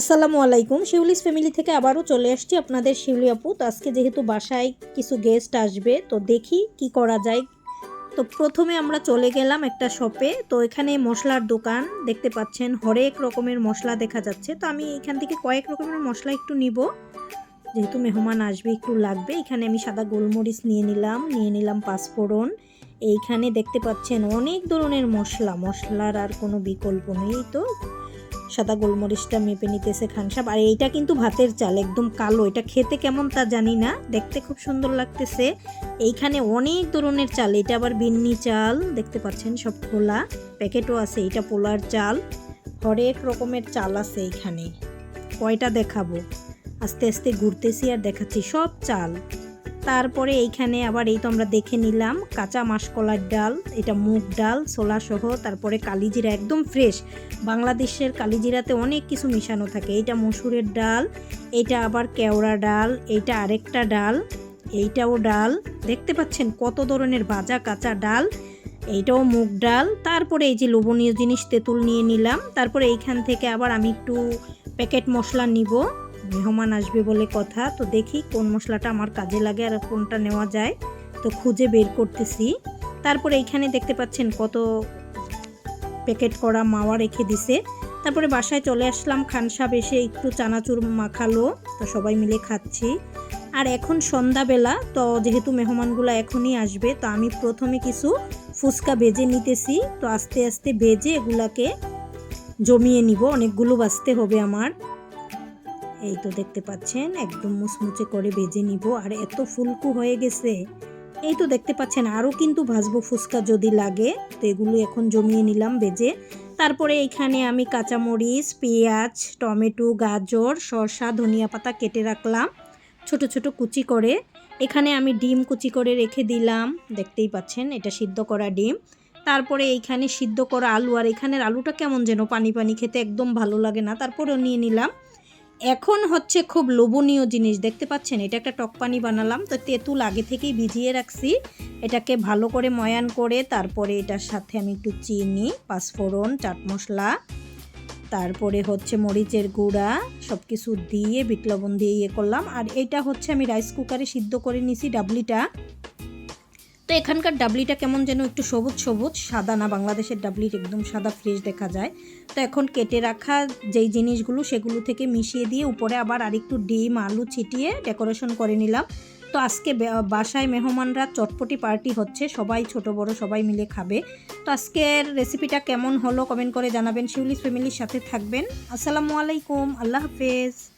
আসসালামু আলাইকুম। শিউলিস ফ্যামিলি থেকে আবারও চলে আসছি আপনাদের শিউলি আপু। তো আজকে যেহেতু বাসায় কিছু গেস্ট আসবে, তো দেখি কি করা যায়। তো প্রথমে আমরা চলে গেলাম একটা শপে তো এখানে মশলার দোকান, দেখতে পাচ্ছেন হরেক রকমের মশলা দেখা যাচ্ছে। তো আমি এখান থেকে কয়েক রকমের মশলা একটু নিব। যেহেতু মেহমান আসবে, একটু লাগবে। এখানে আমি সাদা গোলমরিচ নিয়ে নিলাম নিয়ে নিলাম পাঁচফোড়ন। এইখানে দেখতে পাচ্ছেন অনেক ধরনের মশলা। মশলার আর কোনো বিকল্প নেই তো। সাদা গোলমরিচটা মেপে নিতেছে খানসাব আর এইটা কিন্তু ভাতের চাল, একদম কালো। এটা খেতে কেমন তা জানি না, দেখতে খুব সুন্দর লাগতেছে। এইখানে অনেক ধরনের চাল, এটা আবার বিন্নি চাল, দেখতে পাচ্ছেন সব খোলা। প্যাকেটও আছে, এটা পোলার চাল। হরেক রকমের চাল আছে এইখানে। কয়টা দেখাবো? আস্তে আস্তে ঘুরতেছি আর দেখাচ্ছি সব চাল। তারপরে এইখানে আবার এই তো আমরা দেখে নিলাম কাঁচা মাসকলার ডাল, এটা মুগ ডাল, ছোলা সহ, তারপরে কালিজিরা একদম ফ্রেশ বাংলাদেশের কালিজিরাতে অনেক কিছু মিশানো থাকে। এইটা মসুরের ডাল, এইটা আবার কেওড়া ডাল, এইটা আরেকটা ডাল, এইটাও ডাল। দেখতে পাচ্ছেন কত ধরনের ভাজা কাঁচা ডাল, এইটাও মুগ ডাল। তারপরে এই যে লোভনীয় জিনিস তেঁতুল নিয়ে নিলাম। তারপরে এইখান থেকে আবার আমি একটু প্যাকেট মশলা নিব। মেহমান আসবে বলে কথা। তো দেখি কোন মশলাটা আমার কাজে লাগে আর কোনটা নেওয়া যায়। তো খুঁজে বের করতেছি। তারপরে এইখানে দেখতে পাচ্ছেন কত প্যাকেট করা মাওয়া রেখে দিছে। তারপরে বাসায় চলে আসলাম। খানসাব এসে একটু চানাচুর মাখালো। তো সবাই মিলে খাচ্ছি। আর এখন সন্ধ্যাবেলা। তো যেহেতু মেহমানগুলো এখনই আসবে, তো আমি প্রথমে কিছু ফুচকা বেজে নিতেছি। তো আস্তে আস্তে বেজে এগুলাকে জমিয়ে নিব। অনেকগুলো বাঁচতে হবে আমার। এই তো দেখতে পাচ্ছেন, একদম মুচমুচে করে বেজে নিব, আর এত ফুলকু হয়ে গেছে। এই তো দেখতে পাচ্ছেন আরও কিন্তু ভাজবো ফুচকা যদি লাগে, তো এগুলো এখন জমিয়ে নিলাম বেজে তারপরে এইখানে আমি কাঁচামরিচ, পেঁয়াজ, টমেটো, গাজর শসা ধনিয়া পাতা কেটে রাখলাম, ছোট ছোট কুচি করে। এখানে আমি ডিম কুচি করে রেখে দিলাম, দেখতেই পাচ্ছেন, এটা সিদ্ধ করা ডিম। তারপরে এইখানে সিদ্ধ করা আলু, আর এখানের আলুটা কেমন যেন, পানি পানি খেতে একদম ভালো লাগে না, তারপরেও নিয়ে নিলাম। এখন হচ্ছে খুব লোভনীয় জিনিস, দেখতে পাচ্ছেন? এটা একটা টক পানি বানালাম, তো তেঁতুল আগে থেকেই ভিজিয়ে রাখছি। এটাকে ভালো করে ময়ান করে তারপরে এটার সাথে আমি একটু চিনি, পাঁচফোড়ন, চাট মশলা, তারপরে হচ্ছে মরিচের গুঁড়া সব কিছু দিয়ে বিট লবণ দিয়ে ইয়ে করলাম। আর এটা হচ্ছে আমি রাইস কুকারে সিদ্ধ করে নিছি ডাবলিটা। এখানকার ডাবলিটা কেমন যেন একটু সবুজ সবুজ, সাদা না, বাংলাদেশের ডাবলি একদম সাদা ফ্রেশ দেখা যায়। তো এখন কেটে রাখা যেই জিনিসগুলো সেগুলো থেকে মিশিয়ে দিয়ে উপরে আবার আরেকটু ডিম, আলু ছিটিয়ে ডেকোরেশন করে নিলাম। তো আজকে বাসায় মেহমানরা চটপটি পার্টি হচ্ছে, সবাই ছোট, বড়, সবাই মিলে খাবে। তো আজকের রেসিপিটা কেমন হলো কমেন্ট করে জানাবেন। শিউলিস ফ্যামিলির সাথে থাকবেন। আসসালামু আলাইকুম, আল্লাহ হাফেজ।